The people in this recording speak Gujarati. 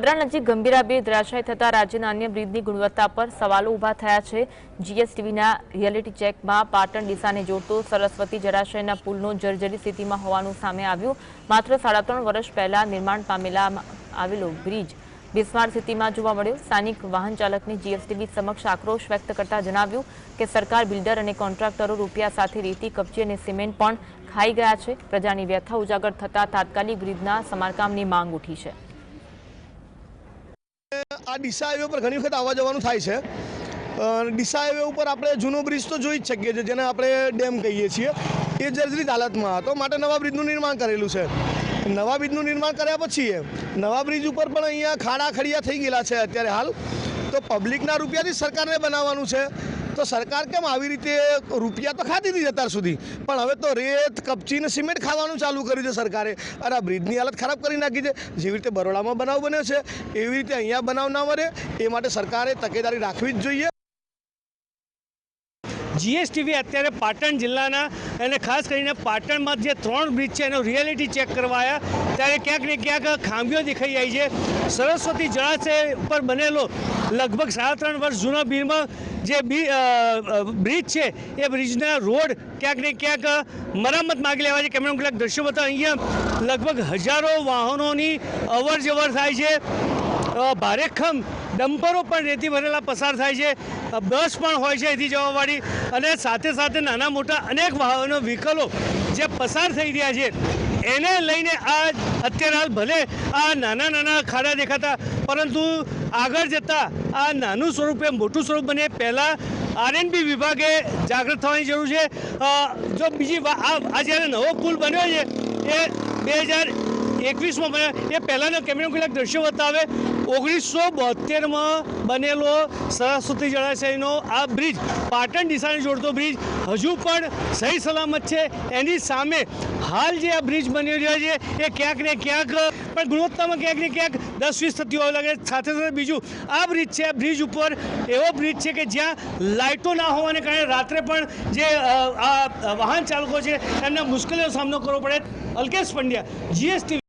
વડોદરા નજીક ગંભીરા બે ધરાશાય થતા રાજ્યના અન્ય બ્રિજની ગુણવત્તા પર સવાલો ઊભા થયા છે. જીએસટીવીના રિયાલિટી ચેકમાં પાટણ ડીસાને જોડતો સરસ્વતી જળાશયના પુલનો જર્જરી સ્થિતિમાં હોવાનું સામે આવ્યું. માત્ર સાડા ત્રણ વર્ષ પહેલા નિર્માણ પામેલા આવેલો બ્રિજ બિસ્માર સ્થિતિમાં જોવા મળ્યો. સ્થાનિક વાહન ચાલકને જીએસટીવી સમક્ષ આક્રોશ વ્યક્ત કરતા જણાવ્યું કે સરકાર, બિલ્ડર અને કોન્ટ્રાક્ટરો રૂપિયા સાથે રેતી કબજે અને સિમેન્ટ પણ ખાઈ ગયા છે. પ્રજાની વ્યથા ઉજાગર થતા તાત્કાલિક બ્રિજના સમારકામની માંગ ઉઠી છે. આ ડીસા હાઈવે પર ઘણી વખત આવવા જવાનું થાય છે. ડીસા હાઈવે ઉપર આપણે જૂનો બ્રિજ તો જોઈ જ શકીએ છીએ, જેને આપણે ડેમ કહીએ છીએ. એ જર્જરિત હાલતમાં હતો, માટે નવા બ્રિજનું નિર્માણ કરેલું છે. નવા બ્રિજનું નિર્માણ કર્યા પછી નવા બ્રિજ ઉપર પણ અહીંયા ખાડા ખડિયા થઈ ગયેલા છે અત્યારે હાલ. તો પબ્લિકના રૂપિયાથી સરકારને બનાવવાનું છે. તો સરકાર કેમ આવી રીતે રૂપિયા તો ખાતી હતી અત્યાર સુધી? પણ હવે તો રેત, કપચી ને સિમેન્ટ ખાવાનું ચાલુ કર્યું છે સરકારે. અને આ બ્રિજની હાલત ખરાબ કરી નાખી છે. જેવી રીતે બરોડામાં બનાવ બન્યો છે, એવી રીતે અહીંયા બનાવ ના બને એ માટે સરકારે તકેદારી રાખવી જ જોઈએ. જીએસટીવી અત્યારે પાટણ જિલ્લાના અને ખાસ કરીને પાટણમાં જે ત્રણ બ્રિજ છે એનો રિયાલિટી ચેક કરવાયા. ત્યારે ક્યાંક ને ક્યાંક ખામીઓ દેખાઈ જાય છે. સરસ્વતી જળાશય ઉપર બનેલો લગભગ સાડા ત્રણ વર્ષ જૂના બ્રિજમાં જે બ્રિજ છે, એ બ્રિજના રોડ ક્યાંક ને ક્યાંક મરામત માગી લેવા છે. કેમેરા કેટલાક દ્રશ્યો બતાવો અહીંયા લગભગ હજારો વાહનોની અવર જવર થાય છે. ભારેખમ ડમ્પરો પણ રેતી ભરેલા પસાર થાય છે. બસ પણ હોય છે અહીંથી જવાવાળી. અને સાથે સાથે નાના મોટા અનેક વાહનો, વ્હીકલો જે પસાર થઈ રહ્યા છે, એને લઈને આ અત્યારે હાલ ભલે આ નાના નાના ખાડા દેખાતા, પરંતુ આગળ જતાં આ નાનું સ્વરૂપે મોટું સ્વરૂપ બને. પહેલાં આરએનબી વિભાગે જાગૃત થવાની જરૂર છે. જો બીજી આ જ્યારે નવો પુલ બન્યો છે, એ બે હજાર એકવીસમાં બન્યા એ પહેલાંના કેમેરા કેટલાક દ્રશ્યો બતાવે. ઓગણીસો બોતેરમાં બનેલો સરસ્વતી જળાશયનો આ બ્રિજ. પાટણ ડીસાને જોડતો બ્રિજ. હજુ પણ સહી સલામત છે. એની સામે હાલ જે આ બ્રિજ બની રહ્યો છે, એ ક્યાંક ને ક્યાંક, પણ ગુણવત્તામાં ક્યાંક ને ક્યાંક દસ વીસ થતી હોય લાગે સાથે સાથે બીજું, આ બ્રિજ છે, આ બ્રિજ ઉપર એવો બ્રિજ છે કે જ્યાં લાઇટો ના હોવાને કારણે રાત્રે પણ જે આ વાહન ચાલકો છે, એમને મુશ્કેલીનો સામનો કરવો પડે. અલ્કેશ પંડ્યા જીએસટી